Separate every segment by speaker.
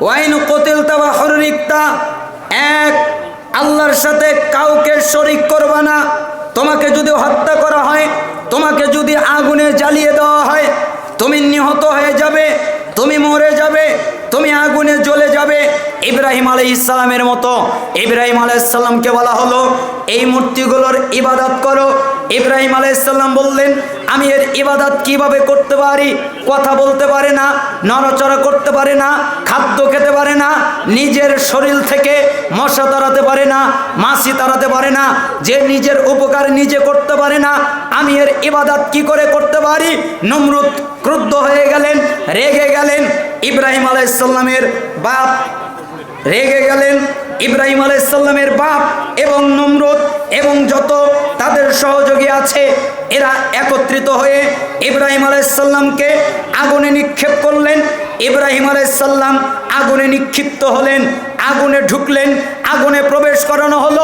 Speaker 1: Wine কতিলতা ওয়া হুররিকতা, এক, আল্লাহর সাথে কাউকে শরিক করবা না। তোমাকে যদি হত্যা করা হয়, তোমাকে যদি আগুনে জ্বালিয়ে দেওয়া হয়, তুমি নিহত হয়ে যাবে, তুমি মরে যাবে, তুমি আগুনে জ্বলে যাবে। ইব্রাহিম আলাই ইসলামের মতো, ইব্রাহিম আলাইসাল্লামকে বলা হলো, এই মূর্তিগুলোর ইবাদত করো ইব্রাহিম আলাইসাল্লাম বললেন, আমি এর ইবাদত কীভাবে করতে পারি? কথা বলতে পারে না, নড়াচড়া করতে পারে না, খাদ্য খেতে পারে না, নিজের শরীর থেকে মশা তাড়াতে পারে না, মাছি তাড়াতে পারে না, যে নিজের উপকার নিজে করতে পারে না, আমি এর ইবাদত কি করে করতে পারি? নমরুদ ক্রুদ্ধ হয়ে গেলেন, রেগে গেলেন, ইব্রাহিম আলাইসাল্লামের বাপ রেগে গেলেন, ইব্রাহিম আলাইসাল্লামের বাপ এবং নমরুদ এবং যত তাদের সহযোগী আছে। এরা একত্রিত হয়ে ইব্রাহিম আলাইসাল্লামকে আগুনে নিক্ষেপ করলেন। ইব্রাহিম আলাইসাল্লাম আগুনে নিক্ষিপ্ত হলেন, আগুনে ঢুকলেন, আগুনে প্রবেশ করানো হলো।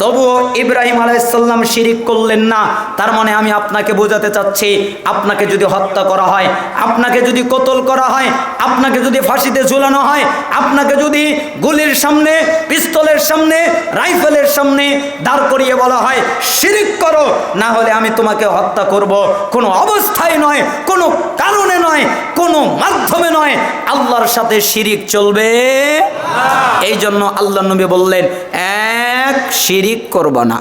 Speaker 1: তবুও ইব্রাহিম আলাইসাল্লাম শিরিক করলেন না। তার মানে আমি আপনাকে বোঝাতে চাচ্ছি, আপনাকে যদি হত্যা করা হয়, আপনাকে যদি কতল করা হয়, আপনাকে যদি ফাঁসিতে ঝুলানো হয়, আপনাকে যদি গুলির সামনে, পিস্তলের সামনে, রাইফেলের সামনে দাঁড় করিয়ে বলা হয়, শিরিক করো, না হলে আমি তোমাকে হত্যা করব। কোনো অবস্থায় নয়, কোনো কারণে নয়, কোনো মাধ্যমে নয়। আল্লাহর সাথে শিরিক চলবে। এই জন্য আল্লাহ নবী বললেন এক শিরিক করব না।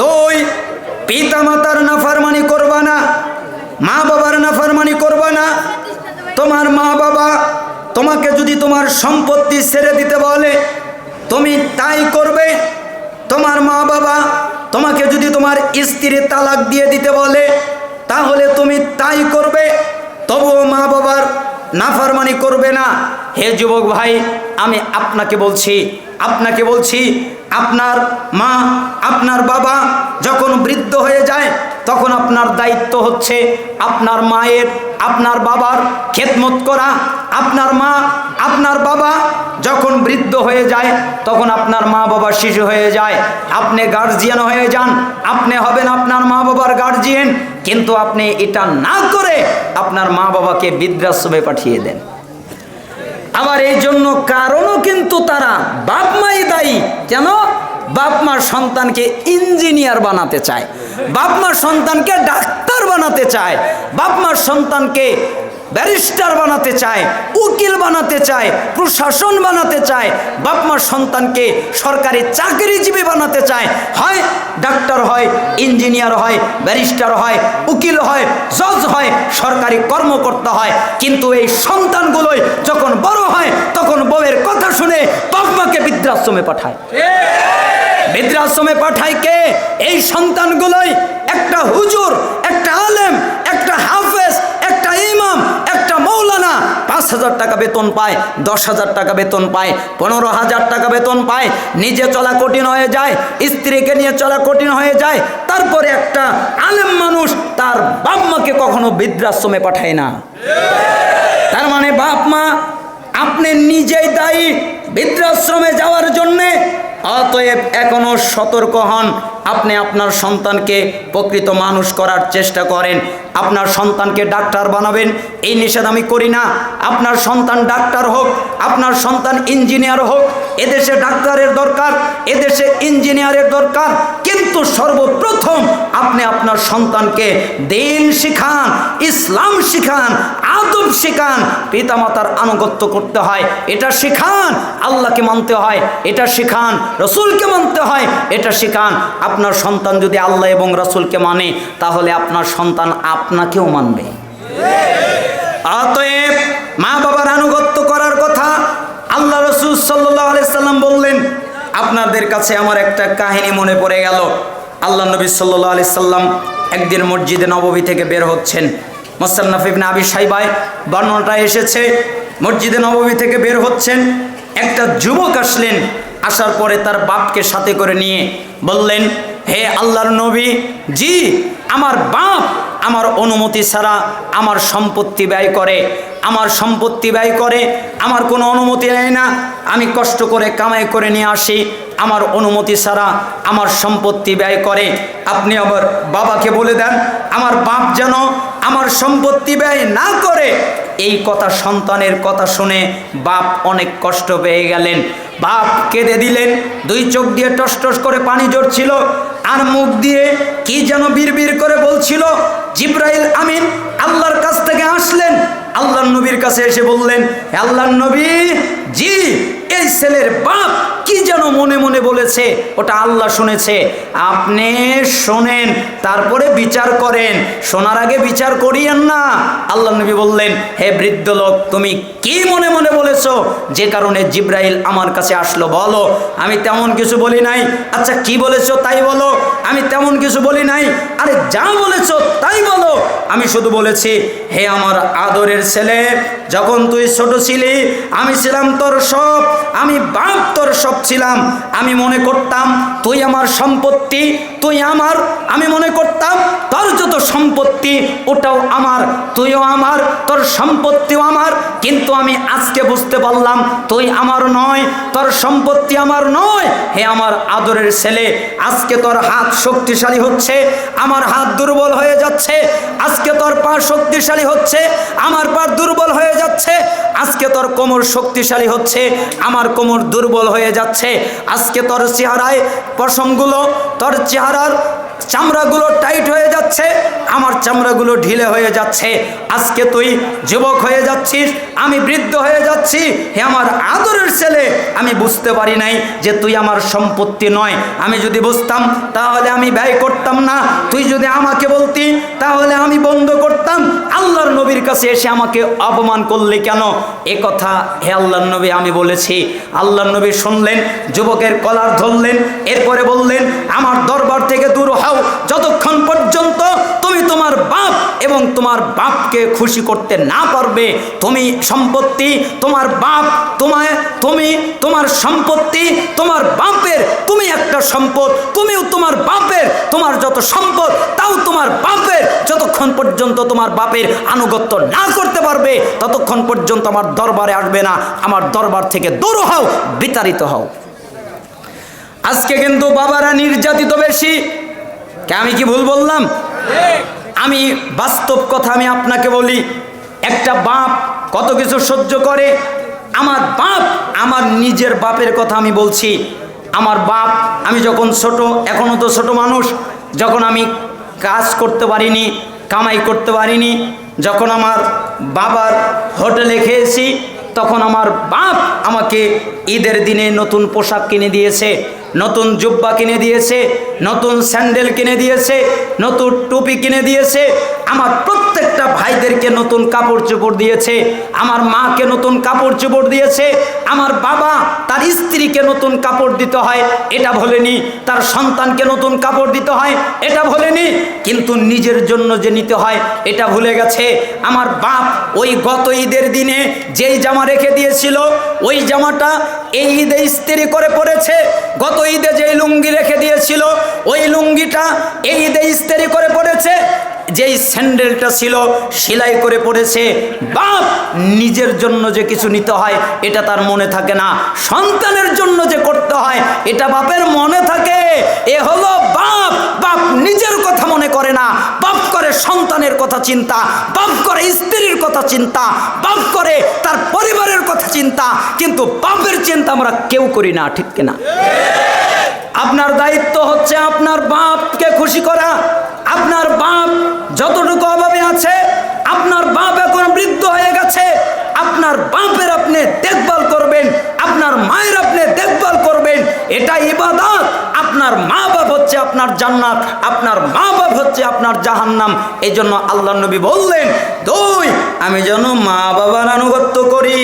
Speaker 1: দুই পিতা মাতার নাফরমানি করবা না মা বাবার নাফরমানি করবা না। তোমার মা বাবা তোমাকে যদি তোমার সম্পত্তি ছেড়ে দিতে বলে, তুমি তাই করবে। তোমার মা বাবা তোমাকে যদি তোমার স্ত্রী তালাক দিয়ে দিতে বলে, তাহলে তুমি তাই করবে। তবুও মা বাবার নাফরমানি করবে না। হে যুবক ভাই, আমি আপনাকে বলছি আপনাকে বলছি, আপনার মা, আপনার বাবা যখন বৃদ্ধ হয়ে যায়, তখন আপনার দায়িত্ব হচ্ছে আপনার মায়ের, আপনার বাবার খেদমত করা। আপনার মা, আপনার বাবা যখন বৃদ্ধ হয়ে যায়, তখন আপনার মা বাবার শিশু হয়ে যায়। আপনি গার্জিয়ান হয়ে যান। আপনি হবেন আপনার মা বাবার গার্জিয়ান কিন্তু আপনি এটা না করে আপনার মা বাবাকে বৃদ্ধাশ্রমে পাঠিয়ে দেন। আবার এই জন্য কারণও কিন্তু তারা বাপ মাই দায়ী। কেন? বাপ মার সন্তানকে ইঞ্জিনিয়ার বানাতে চায়। বাপ মার সন্তানকে ডাক্তার বানাতে চায়। বাপ মার সন্তানকে ব্যারিস্টার বানাতে চায়, উকিল বানাতে চায়, প্রশাসন বানাতে চায় বাপ মার সন্তানকে সরকারি চাকরিজীবী বানাতে চায়। হয় ডাক্তার হয়, ইঞ্জিনিয়ার হয়, ব্যারিস্টার হয়, উকিল হয়, জজ হয়, সরকারি কর্মকর্তা হয়। কিন্তু এই সন্তানগুলোই যখন বড় হয়, তখন বউয়ের কথা শুনে বাপ মাকে বৃদ্ধাশ্রমে পাঠায়। বৃদ্ধাশ্রমে পাঠায় কে? এই সন্তানগুলোই একটা হুজুর, একটা আলেম, একটা একটা মৌলানা পাঁচ হাজার টাকা বেতন পায়, দশ হাজার টাকা বেতন পায়, পনেরো হাজার টাকা বেতন পায়, নিজে চলা কঠিন হয়ে যায়, স্ত্রীকে নিয়ে চলা কঠিন হয়ে যায়, তারপরে একটা আলেম মানুষ তার বাপ মাকে কখনো বৃদ্ধাশ্রমে পাঠায় না। তার মানে বাপ মা, আপনি নিজেই দায়ী বৃদ্ধাশ্রমে যাওয়ার জন্যে অতএব এখনও সতর্ক হন। আপনি আপনার সন্তানকে প্রকৃত মানুষ করার চেষ্টা করেন। আপনার সন্তানকে ডাক্তার বানাবেন, এই নিষেধ আমি করি না। আপনার সন্তান ডাক্তার হোক, আপনার সন্তান ইঞ্জিনিয়ার হোক, এদেশে ডাক্তারের দরকার, এদেশে ইঞ্জিনিয়ারের দরকার। কিন্তু সর্বপ্রথম আপনি আপনার সন্তানকে দিন শিখান, ইসলাম শিখান আদব শিখান, পিতামাতার আনুগত্য করতে হয়, এটা শিখান, আল্লাহকে মানতে হয়, এটা শিখান, রসুলকে মানতে হয়, এটা শিখান। আপনার সন্তান যদি আল্লাহ এবং রসুলকে মানে তাহলে আপনার সন্তান আপনাকেও মানবে। অতএব মা বাবার আনুগত্য করার কথা আল্লাহ রসুল সাল্লাহ সাল্লাম বললেন। আপনাদের কাছে আমার একটা কাহিনী মনে পড়ে গেল। আল্লাহ নবী সাল্লাহ আলি সাল্লাম একদিন মসজিদে নববী থেকে বের হচ্ছেন। মোসান্নাফ ইবনে আবি সাইবায় বর্ণনাটা এসেছে, মসজিদে নববী থেকে বের হচ্ছেন, একটা যুবক আসলেন, আসার পরে তার বাপকে সাথে করে নিয়ে বললেন, হে আল্লাহর নবী, জি, আমার বাপ আমার অনুমতি ছাড়া আমার সম্পত্তি ব্যয় করে, আমার সম্পত্তি ব্যয় করে, আমার কোনো অনুমতি নেয় না, আমি কষ্ট করে কামাই করে নিয়ে আসি আমার অনুমতি ছাড়া আমার সম্পত্তি ব্যয় করে। আপনি আবার বাবাকে বলে দেন, আমার বাপ যেন আমার সম্পত্তি ব্যয় না করে। এই কথা সন্তানের কথা শুনে বাপ অনেক কষ্ট পেয়ে গেলেন। বাপ কেঁদে দিলেন, দুই চোখ দিয়ে টস টস করে পানি জড়ছিল আর মুখ দিয়ে কি যেন বিড়বিড় করে বলছিল, জিব্রাইল আমিন, আল্লাহর কাছ থেকে আসলেন। আল্লাহর নবীর কাছে এসে বললেন, "হে আল্লাহর নবী, জি, এই ছেলের বাপ কি যেন মনে মনে বলেছে, ওটা আল্লাহ শুনেছে। আপনি শোনেন, তারপরে বিচার করেন। শোনার আগে বিচার করিয়েন না। আল্লাহ নবী বললেন, হে বৃদ্ধ লোক তুমি কি মনে মনে বলেছ? যে কারণে জিব্রাইল আমার কাছে আসলো, বলো। আমি তেমন কিছু বলি নাই। আচ্ছা কি বলেছ তাই বলো। আমি তেমন কিছু বলি নাই। আরে যা বলেছ তাই বলো। আমি শুধু বলেছি, হে আমার আদরের ছেলে, যখন তুই ছোট ছিলি, আমি ছিলাম তোর সব, আমি বাপ তোর সব ছিলাম। আমি মনে করতাম, তুই আমার সম্পত্তি তুই আমার, আমি মনে করতাম তোর যত সম্পত্তি, ওটাও আমার, তুইও আমার, তোর সম্পত্তিও আমার। কিন্তু আমি আজকে বুঝতে পারলাম, তুই আমার নয়, তোর সম্পত্তি আমার নয়। হে আমার আদরের ছেলে, আজকে তোর হাত শক্তিশালী হচ্ছে, আমার হাত দুর্বল হয়ে যাচ্ছে, আজকে তোর পা শক্তিশালী হচ্ছে, আমার পা দুর্বল হয়ে যাচ্ছে, আজকে তোর কোমর শক্তিশালী হচ্ছে, আমার কোমর দুর্বল হয়ে যাচ্ছে, আজকে তোর চেহারায় প্রসঙ্গগুলো তোর চেহারার চামড়াগুলো টাইট হয়ে যাচ্ছে, আমার চামড়াগুলো ঢিলে হয়ে যাচ্ছে। আজকে তুই যুবক হয়ে যাচ্ছিস, আমি বৃদ্ধ হয়ে যাচ্ছি, হে আমার আদরের ছেলে, আমি বুঝতে পারি নাই যে তুই আমার সম্পত্তি নয়। আমি যদি বুঝতাম, তাহলে আমি ব্যয় করতাম না। তুই যদি আমাকে বলতি, তাহলে আমি বন্ধ করতাম। আল্লাহর নবীর কাছে এসে আমাকে অপমান করলে কেন? এ কথা হে আল্লাহর নবী, আমি বলেছি, আল্লাহর নবী শুনলেন, যুবকের কলার ধরলেন, এরপরে বললেন, আমার দরবার থেকে দূর হও, যতক্ষণ পর্যন্ত তোমার বাপ এবং তোমার বাপকে খুশি করতে না পারবে, তুমি সম্পত্তি, তোমার বাপ, তোমায়, তুমি, তোমার সম্পত্তি, তোমার বাপের, তুমি একটা সম্পদ, তুমিও তোমার বাপের, তোমার যত সম্পদ, তাও তোমার বাপের। যতক্ষণ পর্যন্ত তোমার বাপের আনুগত্য না করতে পারবে, ততক্ষণ পর্যন্ত আমার দরবারে আসবে না, আমার দরবার থেকে দূর হও, বিতাড়িত হও। আজকে কিন্তু বাবারা নির্যাতিত বেশি। কে আমি কি ভুল বললাম? আমি বাস্তব কথা আমি আপনাকে বলি, একটা বাপ কত কিছু সহ্য করে, আমার বাপ আমার নিজের বাপের কথা আমি বলছি। আমার বাপ, আমি যখন ছোট এখনও তো ছোট মানুষ, যখন আমি কাজ করতে পারিনি, কামাই করতে পারিনি, যখন আমার বাবার হোটেলে খেয়েছি, তখন আমার বাপ আমাকে ঈদের দিনে নতুন পোশাক কিনে দিয়েছে। নতুন জুব্বা কিনে দিয়েছে, নতুন স্যান্ডেল কিনে দিয়েছে, নতুন টুপি কিনে দিয়েছে, আমার প্রত্যেকটা ভাইদেরকে নতুন কাপড় চোপড় দিয়েছে, আমার মাকে নতুন কাপড় চোপড় দিয়েছে, আমার বাবা তার স্ত্রীকে নতুন কাপড় দিতে হয়, এটা ভোলেনি, তার সন্তানকে নতুন কাপড় দিতে হয়, এটা ভোলেনি, কিন্তু নিজের জন্য যে নিতে হয়, এটা ভুলে গেছে। আমার বাপ ওই গত ঈদের দিনে যেই জামা রেখে দিয়েছিল, ওই জামাটা এই ঈদে ইস্ত্রি করে পড়েছে। গত ঈদে যেই লুঙ্গি রেখে দিয়েছিল, ওই লুঙ্গিটা এই ঈদে ইস্ত্রি করে পড়েছে। যেই স্যান্ডেলটা ছিল, সেলাই করে পড়েছে। বাপ, নিজের জন্য যে কিছু নিতে হয়, এটা তার মনে থাকে না। সন্তানের জন্য যে করতে হয়, এটা বাপের মনে থাকে। এ হলো বাপ। বাপ নিজের কথা মনে করে না। সন্তানের কথা চিন্তা, বাপ করে স্ত্রীর কথা চিন্তা, বাপ করে তার পরিবারের কথা চিন্তা, কিন্তু বাপের চিন্তা আমরা কেউ করি না, ঠিক কিনা? আপনার দায়িত্ব হচ্ছে আপনার বাপকে খুশি করা। আপনার বাপ যতটুকু অভাবে আছে, আপনার বাপ এখন বৃদ্ধ হয়ে গেছে। আপনার বাপের আপনি দেখভাল করবেন, আপনার মায়ের আপনি দেখভাল করবেন। এটা ইবাদত। আপনার মা বাপ হচ্ছে আপনার জান্নাত, আপনার মা বাপ হচ্ছে আপনার জাহান্নাম। এই জন্য আল্লাহ নবী বললেন, দুই, আমি যেন মা বাবার আনুগত্য করি।